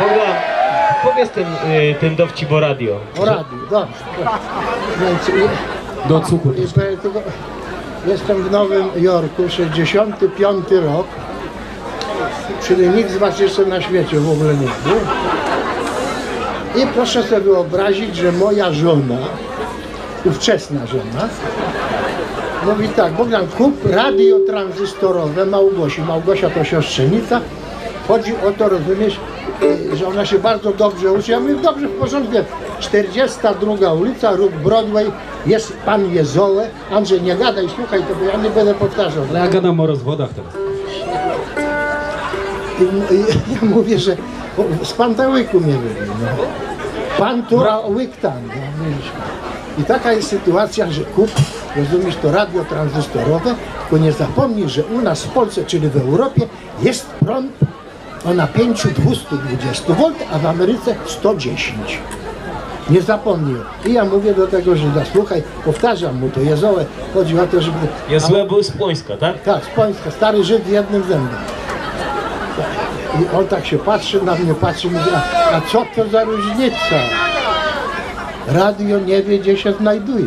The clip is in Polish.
Bogdan, powiedz ten, y, ten dowcip o radio. O radiu, dobrze. I- Do cukru. i powiem tylko, jestem w Nowym Jorku, 65 rok, czyli nikt z Was jeszcze na świecie w ogóle nie był. I proszę sobie wyobrazić, że moja żona, ówczesna żona, mówi tak, Bogdan, kup radio tranzystorowe Małgosi. Małgosia to siostrzenica. Chodzi o to, rozumiesz, że ona się bardzo dobrze uczy. Ja mówię, dobrze, w porządku. 42 ulica, róg Broadway, jest pan Jezołę. Andrzej, nie gadaj, słuchaj, to ja nie będę powtarzał. Ale ja gadam o rozwodach teraz. Ja mówię, że z pantałyku mnie wybił. No. Pan tu, a łyk tam. No. I taka jest sytuacja, że kup, rozumiesz, to radio tranzystorowe, tylko nie zapomnij, że u nas w Polsce, czyli w Europie, jest prąd o napięciu 220 V, a w Ameryce 110. Nie zapomnij. I ja mówię do tego Żyda, słuchaj, powtarzam mu to, Jezołę, chodzi o to, żeby... Jozue był z Płońska, tak? Tak, z Pońska, stary Żyd z jednym zębem. I on tak się patrzy na mnie, patrzy mówi, a, a co to za różnica? Radio nie wie, gdzie się znajduje.